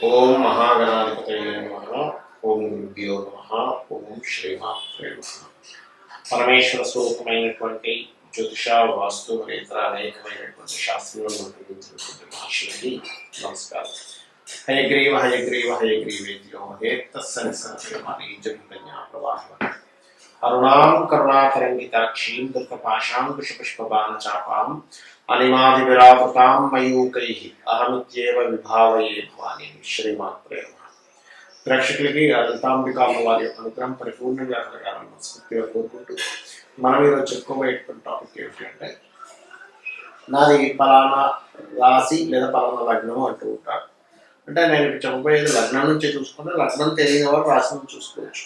ఓం మహాగణాధిపతయ నమ ఓం గురుభ్యో నమ ఓం శ్రీమాత్రే నమ పరమేశ్వర స్వరూపమైనటువంటి జ్యోతిష వాస్తు మరియు ఇతర అనేకమైనటువంటి శాస్త్రంలో ఉపయోగించినటువంటి మహర్షులకి నమస్కారం హయగ్రీవ హయగ్రీవ హయగ్రీవేద్యో హేత్తస్సని సనసనమాని జగన్యా ప్రవాహం అరుణాం కరుణాతరంగితాక్షీం అనిమాది అనిమాదివిరావృతాం మయూకై అహమిత్యేవ విభావయే భవాని శ్రీమాత్రే నమః. ప్రేక్షకులకి లలితాంబికామ్మ వారి యొక్క అనుగ్రహం పరిపూర్ణంగా కలగాలని మనస్ఫూర్తిగా కోరుకుంటూ మనం ఈరోజు చెప్పుకోబోయేటువంటి టాపిక్ ఏమిటంటే అంటే నాది పలానా రాశి లేదా పలానా లగ్నం అంటూ ఉంటారు. అంటే నేను చెప్పబోయేది లగ్నం నుంచి చూసుకుంటే లగ్నం తెలియని వారు రాశి నుంచి చూసుకోవచ్చు.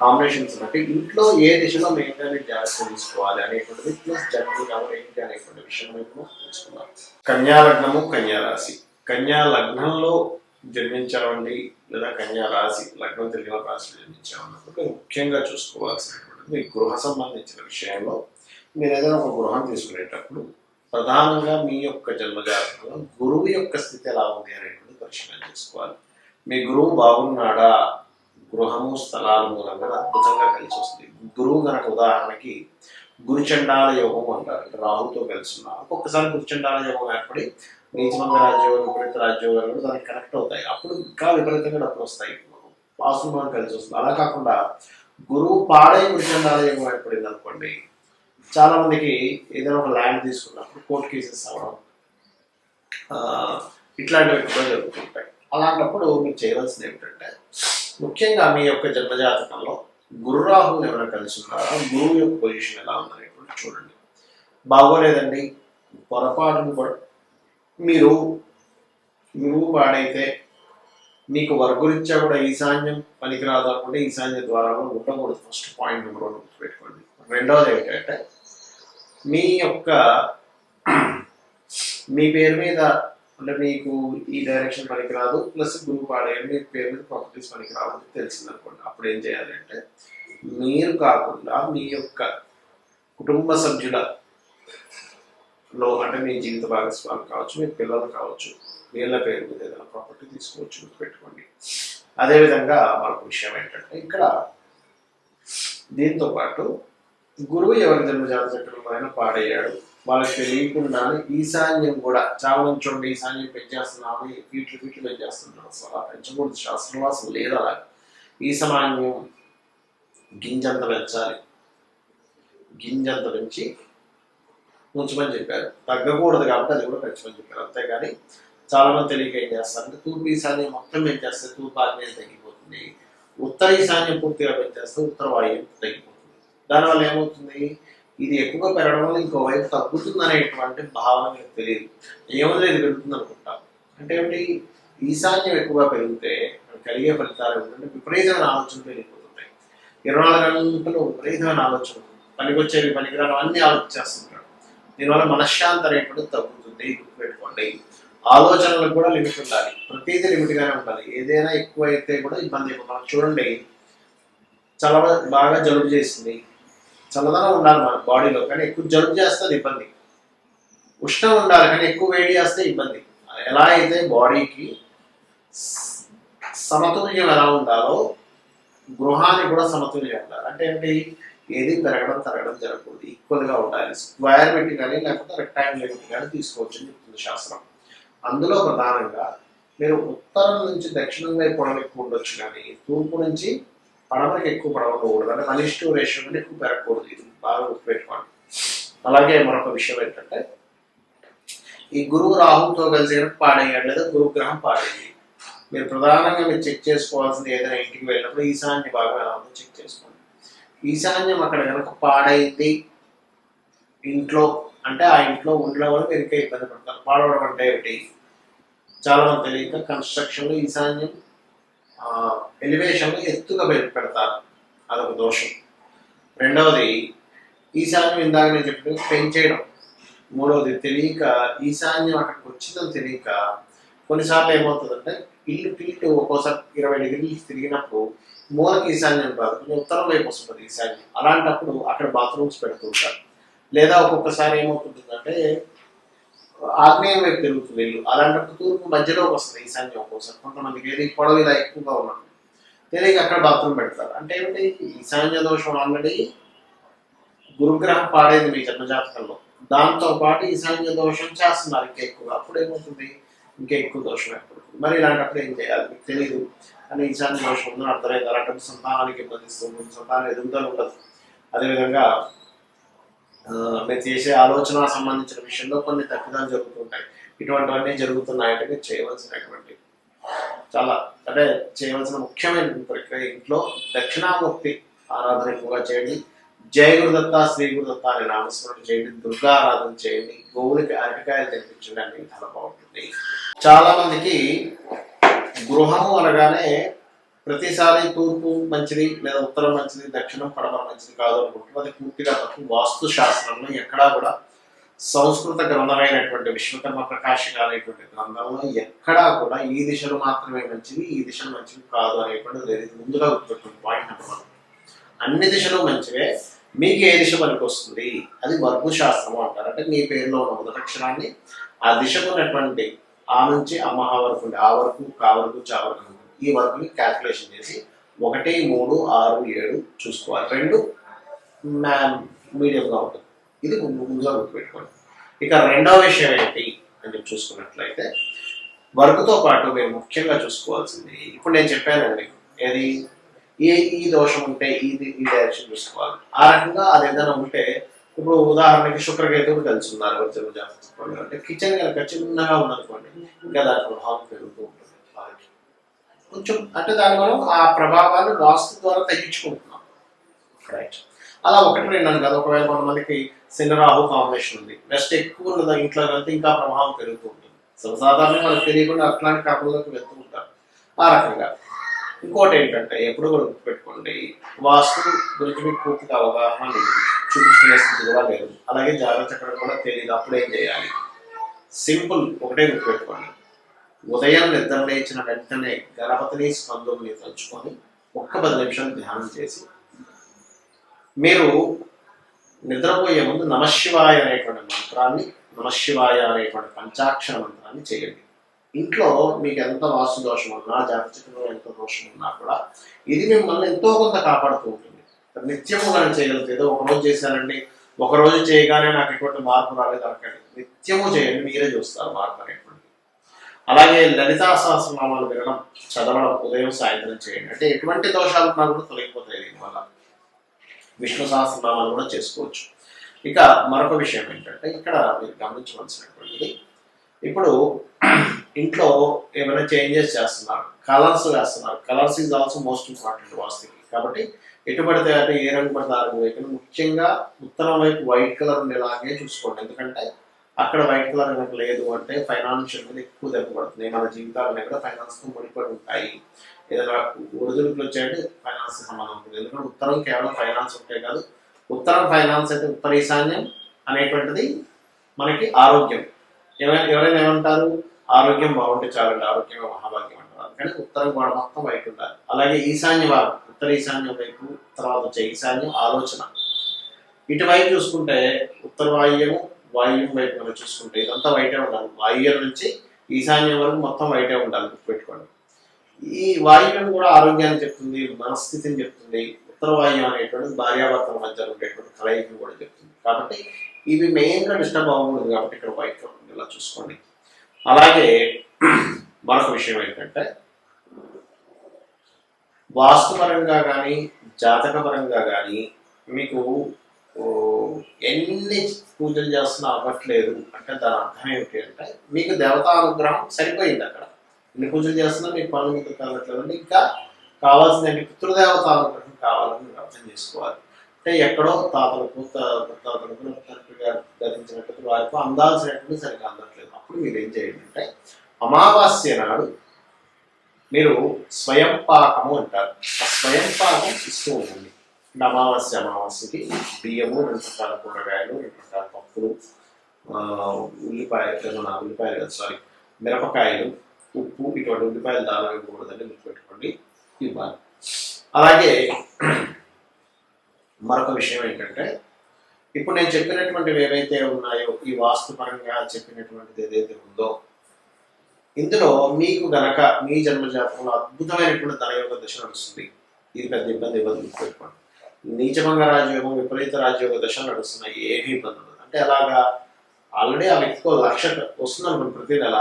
కాంబినేషన్స్ బట్టి ఇంట్లో ఏ దిశలో మెయిన్గా జాగ్రత్త తీసుకోవాలి అనేటువంటిది ప్లస్ జర్నీ కవర్ ఏంటి అనేటువంటి విషయం మేము తెలుసుకున్నాం కన్యా లగ్నము కన్యా రాశి. కన్యా లగ్నంలో జన్మించామండి లేదా కన్యా రాశి లగ్నం తెలియని రాశిలో జన్మించామన్నప్పుడు ముఖ్యంగా చూసుకోవాల్సినటువంటిది మీ గృహ సంబంధించిన విషయంలో. మీరు ఏదైనా ఒక గృహం తీసుకునేటప్పుడు ప్రధానంగా మీ యొక్క జన్మజాతకంలో గురువు యొక్క స్థితి ఎలా ఉంది అనేటువంటి పరిశీలన చేసుకోవాలి. మీ గురువు బాగున్నాడా? గృహము స్థలాలు మూలంగా అద్భుతంగా కలిసి వస్తుంది. గురువు కనుక ఉదాహరణకి గురుచండాల యోగం అంటారు. అంటే రాహుతో కలిసి ఉన్నారు ఒక్కొక్కసారి గురుచండాల యోగం ఏర్పడి నీచమంగ రాజ్యోగం విపరీత రాజ్యోగాలు దానికి కనెక్ట్ అవుతాయి. అప్పుడు ఇంకా విపరీతంగా డబ్బులు వస్తాయి. వాస్తు మనం కలిసి వస్తుంది. అలా కాకుండా గురువు పాడే గురుచండాల యోగం ఏర్పడింది అనుకోండి చాలా మందికి ఏదైనా ఒక ల్యాండ్ తీసుకున్నప్పుడు కోర్టు కేసెస్ అవ్వడం ఇట్లాంటివి కూడా జరుగుతుంటాయి. అలాంటప్పుడు మీరు చేయవలసింది ఏమిటంటే ముఖ్యంగా మీ యొక్క జన్మజాతకంలో గురు ఎవరైనా కలిసి ఉన్నారో? గురువు యొక్క పొజిషన్ ఎలా ఉందనేటువంటి చూడండి. బాగోలేదండి. పొరపాటును కూడా మీరు గురువు పాడైతే మీకు వర్గురీత్యా కూడా ఈశాన్యం పనికిరాదు అనుకుంటే ఈశాన్య ద్వారాలో ఉండకూడదు ఫస్ట్ పాయింట్ నెంబర్ వన్ గుర్తుపెట్టుకోండి. రెండవది ఏంటంటే మీ యొక్క మీ పేరు మీద అంటే మీకు ఈ డైరెక్షన్ పనికిరాదు ప్లస్ గురువు ఆడేయండి మీ పేరు మీద ప్రాపర్టీస్ పనికిరాదు అని తెలిసింది అనుకోండి అప్పుడు ఏం చేయాలంటే మీరు కాకుండా మీ యొక్క కుటుంబ సభ్యుల లో అంటే మీ జీవిత భాగస్వామి కావచ్చు మీ పిల్లలు కావచ్చు వీళ్ళ పేరు మీద ఏదైనా ప్రాపర్టీ తీసుకోవచ్చు గుర్తుపెట్టుకోండి. అదేవిధంగా మరొక విషయం ఏంటంటే ఇక్కడ దీంతో పాటు గురువు ఎవరి జన్మ జాతకంలో ఆయన పాడయ్యాడు వాళ్ళకి తెలియకుండానే ఈశాన్యం కూడా చాలా చూడండి ఈశాన్యం పెంచేస్తున్నాము ఫీట్లు ఫీట్లు పెంచేస్తున్నాం అసలు అలా పెంచకూడదు శాస్త్రంలో అసలు లేదు అలా ఈశాన్యం గింజంత పెంచాలి. గింజంత పెంచి ఉంచమని చెప్పారు. తగ్గకూడదు కాబట్టి అది కూడా పెంచమని చెప్పారు. అంతేగాని చాలా మంది తెలియక ఏం చేస్తారంటే తూర్పు ఈశాన్యం మొత్తం పెంచేస్తే తూర్పు ఆగ్నేయం తగ్గిపోతుంది. ఉత్తర ఈశాన్యం పూర్తిగా పెంచేస్తే ఉత్తర వాయువు తగ్గిపోతుంది. దానివల్ల ఏమవుతుంది? ఇది ఎక్కువగా పెరగడం వల్ల ఇంకో వైపు తగ్గుతుంది అనేటువంటి భావన మీకు తెలియదు. ఏమో లేదు పెరుగుతుంది అనుకుంటాం? అంటే ఏమిటి? ఈశాన్యం ఎక్కువగా పెరిగితే కలిగే ఫలితాలు ఏంటంటే విపరీతమైన ఆలోచనలు పెరిగిపోతుంటాయి. ఇరవై నాలుగు గంటలు విపరీతమైన ఆలోచన పనికొచ్చేవి పనికిరాని అన్ని ఆలోచిస్తుంటాడు దీనివల్ల మనశ్శాంతి అనేటువంటిది తగ్గుతుంది. గుర్తుపెట్టుకోండి. ఆలోచనలకు కూడా లిమిట్ ఉండాలి. ప్రతిదీ లిమిట్గానే ఉండాలి. ఏదైనా ఎక్కువ అయితే కూడా ఇబ్బంది అయిపోతుంది. చూడండి చాలా బాగా జలుబు చేసింది. చల్లదనం ఉండాలి మన బాడీలో కానీ ఎక్కువ జలుబు చేస్తుంది ఇబ్బంది. ఉష్ణం ఉండాలి కానీ ఎక్కువ వేడి చేస్తే ఇబ్బంది. ఎలా అయితే బాడీకి సమతుల్యం ఎలా ఉండాలో గృహానికి కూడా సమతుల్యం ఉండాలి. అంటే ఏంటి? ఏది పెరగడం తరగడం జరగకూడదు. ఈక్వల్గా ఉండాలి. స్క్వేర్ పెట్టి కానీ లేకపోతే రెక్టాంగిల్ పెట్టి కానీ తీసుకోవచ్చు అని చెప్తుంది శాస్త్రం. అందులో ప్రధానంగా మీరు ఉత్తరం నుంచి దక్షిణం వైపు ఎక్కువ ఉండొచ్చు కానీ తూర్పు నుంచి పడమరకు ఎక్కువ పడవకూడదు. అంటే మనిషి రేషియో అని ఎక్కువ పెరగకూడదు. ఇది బాగా గుర్తుపెట్టుకోండి. అలాగే మరొక విషయం ఏంటంటే ఈ గురువు రాహుతో కలిసి కనుక లేదా గురుగ్రహం పాడైంది. మీరు ప్రధానంగా మీరు చెక్ చేసుకోవాల్సింది ఏదైనా ఇంటికి వెళ్ళినప్పుడు ఈశాన్య భాగం ఎలా ఉందో చెక్ చేసుకోండి. ఈశాన్యం అక్కడ కనుక పాడైంది ఇంట్లో అంటే ఆ ఇంట్లో ఉండడం వల్ల మీరు ఇంకా ఇబ్బంది పడతారు. పాడవడం అంటే ఏమిటి? చాలా మంది తెలియక కన్స్ట్రక్షన్లో ఈశాన్యం ఎలివేషన్ ఎత్తుగా పెడతారు. అదొక దోషం. రెండవది ఈశాన్యం ఇందాక నేను చెప్పిన పెంచేయడం. మూడవది తెలియక ఈశాన్యం అక్కడికి వచ్చిందని తెలియక కొన్నిసార్లు ఏమవుతుందంటే ఇల్లు టిల్ట్ ఒక్కోసారి ఇరవై డిగ్రీలు తిరిగినప్పుడు మూలకి ఈశాన్యం కాదు కొంచెం ఉత్తరం వైపు వస్తుంది ఈశాన్యం. అలాంటప్పుడు అక్కడ బాత్రూమ్స్ పెడుతూ ఉంటారు. లేదా ఒక్కొక్కసారి ఏమవుతుందంటే ఆగ్నేయం వైపు తిరుగుతుంది ఇల్లు అలాంటప్పుడు తూర్పు మధ్యలోకి వస్తుంది ఈశాన్యం ఒక్కోసారి. కొంతమందికి ఏది పొడవు ఇలా ఎక్కువగా ఉన్నాడు తెలియక అక్కడ బాత్రూమ్ పెడతారు. అంటే ఏమిటి? ఈశాన్య దోషం ఆల్రెడీ గురుగ్రహం పాడేది మీ జన్మజాతకంలో. దాంతో పాటు ఈశాన్య దోషం చేస్తున్నారు. ఇంకా ఎక్కువ. అప్పుడు ఏమవుతుంది? ఇంకా ఎక్కువ దోషం ఏర్పడుతుంది. మరి ఇలాంటప్పుడు ఏం చేయాలి? మీకు తెలియదు అని ఈశాన్య దోషం ఉందని అర్థమైంది. అలాంటప్పుడు సంతానానికి ఇబ్బందిస్తుంది సంతానం ఎదుగుదల ఉండదు. అదేవిధంగా మీరు చేసే ఆలోచన సంబంధించిన విషయంలో కొన్ని తప్పిదాలు జరుగుతుంటాయి. ఇటువంటివన్నీ జరుగుతున్నాయంటే మీరు చేయవలసినటువంటి చాలా అంటే చేయవలసిన ముఖ్యమైన ప్రక్రియ ఇంట్లో దక్షిణామూర్తి ఆరాధన ఎక్కువగా చేయండి. జయ గురుదత్త శ్రీ గురుదత్త అని నామస్మరణ చేయండి. దుర్గా ఆరాధన చేయండి. గోవులకి అరటికాయలు తెప్పించండి. అనేది చాలా బాగుంటుంది. చాలా మందికి గృహము అనగానే ప్రతిసారి తూర్పు మంచిది లేదా ఉత్తరం మంచిది దక్షిణం పడమర మంచిది కాదు అనుకుంటున్నాం. అది పూర్తిగా తప్పు వాస్తు శాస్త్రంలో ఎక్కడా కూడా సంస్కృత గ్రంథమైనటువంటి విశ్వకర్మ ప్రకాశిక అనేటువంటి గ్రంథంలో ఎక్కడా కూడా ఈ దిశలు మాత్రమే మంచిది ఈ దిశలు మంచివి కాదు అనేటువంటిది లేదు. ముందుగా గుర్తుపెట్టుకుని పాయింట్ నెంబర్ వన్ అన్ని దిశలు మంచివే మీకు ఏ దిశ పనికొస్తుంది? అది వర్గు శాస్త్రము అంటారు. అంటే మీ పేరులో ఉన్న మొదటక్షరాన్ని ఆ దిశకు ఉన్నటువంటి ఆ నుంచి అమ్మహ వరకు ఉంది ఆ వరకు కా వరకు చా వరకు ఈ వర్క్ని క్యాల్కులేషన్ చేసి ఒకటి మూడు ఆరు ఏడు చూసుకోవాలి. రెండు మ్యామ్ మీడియంగా ఉంటుంది. ఇది ముందు- ముందుగా గుర్తుపెట్టుకోండి. ఇక రెండవ విషయం ఏంటి అని చెప్పి చూసుకున్నట్లయితే వర్క్తో పాటు మీరు ముఖ్యంగా చూసుకోవాల్సింది ఇప్పుడు నేను చెప్పానండి ఏది? ఏ ఈ దోషం ఉంటే ఇది ఈ డైరెక్షన్ చూసుకోవాలి. ఆ రకంగా అది ఏదైనా ఉంటే ఇప్పుడు ఉదాహరణకి శుక్రకేతుడు కలిసి ఉన్నారు వచ్చే అంటే కిచెన్ కనుక చిన్నగా ఉందనుకోండి ఇంకా దాంట్లో హాఫ్ పెరుగుతూ కొంచెం అంటే దాన్ని మనం ఆ ప్రభావాన్ని వాస్తు ద్వారా తగ్గించుకుంటున్నాం. రైట్ అలా ఒకటి రెండు కదా ఒకవేళ కొంతమందికి శనిరాహు కాంబినేషన్ ఉంది. వెస్ట్ ఎక్కువ ఉన్నది ఇంట్లో వెళ్తే ఇంకా ప్రభావం పెరుగుతూ ఉంటుంది సర్వసాధారణంగా మనకు తెలియకుండా అట్లాంటి కాపులలోకి వెళ్తూ ఉంటారు. ఆ రకంగా. ఇంకోటి ఏంటంటే ఎప్పుడు కూడా గుర్తుపెట్టుకోండి వాస్తు గురించి మీకు పూర్తిగా అవగాహన లేదు. చూపించుకునే స్థితి కూడా లేదు. అలాగే జాగ్రత్త కూడా తెలియదు అప్పుడు ఏం చేయాలి? సింపుల్ ఒకటే గుర్తుపెట్టుకోండి. ఉదయం నిద్ర లేచిన వెంటనే గణపతిని స్కందుని తలుచుకొని ఒక్క పది నిమిషం ధ్యానం చేసి మీరు నిద్రపోయే ముందు నమశివాయ అనేటువంటి మంత్రాన్ని నమశివాయ అనేటువంటి పంచాక్షర మంత్రాన్ని చేయండి. ఇంట్లో మీకు ఎంత వాస్తు దోషం ఉన్నా జాతకంలో ఎంత దోషం ఉన్నా కూడా ఇది మిమ్మల్ని ఎంతో కొంత కాపాడుతూ ఉంటుంది. నిత్యము కానీ చేయగలిగితే ఏదో ఒకరోజు చేశానండి ఒకరోజు చేయగానే నాకు ఎటువంటి మార్పు రాలేదు అనకండి. నిత్యము చేయండి మీరే చూస్తారు మార్పు అనేది. అలాగే లలితా సహస్రనామాలు వినడం చదవడం ఉదయం సాయంత్రం చేయండి. అంటే ఎటువంటి దోషాలు ఉన్నా కూడా తొలగిపోతాయి దీనివల్ల. విష్ణు సహస్రనామాలు కూడా చేసుకోవచ్చు. ఇక మరొక విషయం ఏంటంటే ఇక్కడ మీరు గమనించవలసినటువంటిది ఇప్పుడు ఇంట్లో ఏమైనా చేంజెస్ చేస్తున్నారు కలర్స్ వేస్తున్నారు. Colours is also most important వాస్తుకి కాబట్టి ఎటు పడితే అంటే ఏ రంగు పడితే ఆ రంగు వైపు ముఖ్యంగా ఉత్తరం వైపు వైట్ కలర్ ఉండేలాగే చూసుకోండి. ఎందుకంటే అక్కడ వైట్ కలర్ కనుక లేదు అంటే ఫైనాన్షియల్ మీద ఎక్కువ దెబ్బ పడుతుంది. మన జీవితాలు కూడా ఫైనాన్స్తో ముడిపడి ఉంటాయి. ఏదైనా ఒడిదుడుకులు వచ్చాయంటే ఫైనాన్స్ సంబంధం ఉంటుంది. ఎందుకంటే ఉత్తరం కేవలం ఫైనాన్స్ ఉంటే కాదు ఉత్తరం ఫైనాన్స్ అయితే ఉత్తర ఈశాన్యం అనేటువంటిది మనకి ఆరోగ్యం. ఎవరైనా ఎవరైనా ఏమంటారు? ఆరోగ్యం బాగుంటే చాలండి ఆరోగ్యమే మహాభాగ్యం అంటారు. అందుకని ఉత్తరం గోడ మొత్తం వైపు ఉండాలి. అలాగే ఈశాన్య భాగం ఉత్తర ఈశాన్యం వైపు తర్వాత వచ్చే ఈశాన్యం ఆలోచన. ఇటువైపు చూసుకుంటే ఉత్తర వాయువ్యము వాయువ్యం వైపు మనం చూసుకుంటే ఇదంతా వైటే ఉండాలి. వాయువ్యం నుంచి ఈశాన్యం వరకు మొత్తం వైటే ఉండాలి గుర్తుపెట్టుకోండి. ఈ వాయువ్యం కూడా ఆరోగ్యాన్ని చెప్తుంది మనస్థితిని చెప్తుంది ఉత్తర వాయువ్యం అనేటువంటిది భార్యాభర్తల మధ్య ఉండేటువంటి కలయికను కూడా చెప్తుంది. కాబట్టి ఇవి మెయిన్గా డిస్టర్బ్ అవ్వకూడదు కాబట్టి ఇక్కడ వైట్ ఇలా చూసుకోండి. అలాగే మరొక విషయం ఏంటంటే వాస్తుపరంగా కానీ జాతకపరంగా కానీ మీకు ఎన్ని పూజలు చేస్తున్నా అవ్వట్లేదు అంటే దాని అర్థం ఏమిటి అంటే మీకు దేవతా అనుగ్రహం సరిపోయింది అక్కడ. ఎన్ని పూజలు చేస్తున్నా మీకు పనులు మీకు కావట్లేదు ఇంకా కావాల్సిన పితృదేవత అనుగ్రహం కావాలని మీరు అర్థం చేసుకోవాలి. అంటే ఎక్కడో తాతలకు తాతలకు తండ్రి గారు ధరించినట్టు వారికి అందాల్సినట్టు సరిగ్గా అందట్లేదు. అప్పుడు మీరు ఏం చేయండి అంటే అమావాస్య నాడు మీరు స్వయం పాకము అంటారు. ఆ స్వయం పాకం ఇస్తూ ఉంటుంది అమావాస్య అమావాస్యకి బియ్యము రెండు రకాల కూరగాయలు రెండు రకాల పప్పులు ఉల్లిపాయ మన ఉల్లిపాయలు కదా సారీ మిరపకాయలు ఉప్పు ఇటువంటి ఉల్లిపాయలు దానం ఇవ్వకూడదని గుర్తుపెట్టుకోండి ఇవ్వాలి అలాగే మరొక విషయం ఏంటంటే ఇప్పుడు నేను చెప్పినటువంటివి ఏవైతే ఉన్నాయో ఈ వాస్తుపరంగా చెప్పినటువంటిది ఏదైతే ఉందో ఇందులో మీకు గనక మీ జన్మజాతంలో అద్భుతమైనటువంటి ధనయోగ దశ నడుస్తుంది ఇది పెద్ద ఇబ్బంది ఇవ్వదు గుర్తుపెట్టుకోండి. నీచమంగ రాజయోగం విపరీత రాజయోగ దశలు నడుస్తున్నాయి ఏమీ ఇబ్బంది ఉండదు. అంటే అలాగా ఆల్రెడీ ఆ వ్యక్తికి ఒక లక్ష వస్తుంది అనుకోండి ప్రతి నెల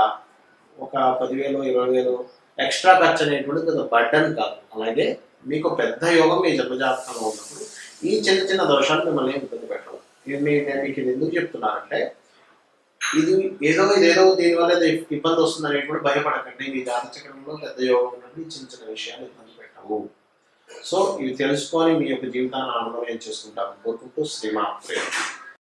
ఒక పదివేలు ఇరవై వేలు ఎక్స్ట్రా ఖర్చు అనేటువంటిది పెద్ద బడ్డన్ కాదు. అలాగే మీకు పెద్ద యోగం మీ జన్మజాతకంలో ఉన్నప్పుడు ఈ చిన్న చిన్న దోషాలు మిమ్మల్ని ఇబ్బంది పెట్టడం ఇది మీ- నేను మీకు ఇది ఎందుకు చెప్తున్నానంటే ఇది ఏదో ఇదేదో దీనివల్ల ఏదో ఇబ్బంది వస్తుంది అనేటువంటి భయపడకండి. మీ జాతక పెద్ద యోగం నుండి చిన్న చిన్న విషయాలు ఇబ్బంది పెట్టవు. సో ఇవి తెలుసుకొని మీ యొక్క జీవితాన్ని ఆనందమయం చేసుకుంటాము కోరుకుంటూ శ్రీమాత్రే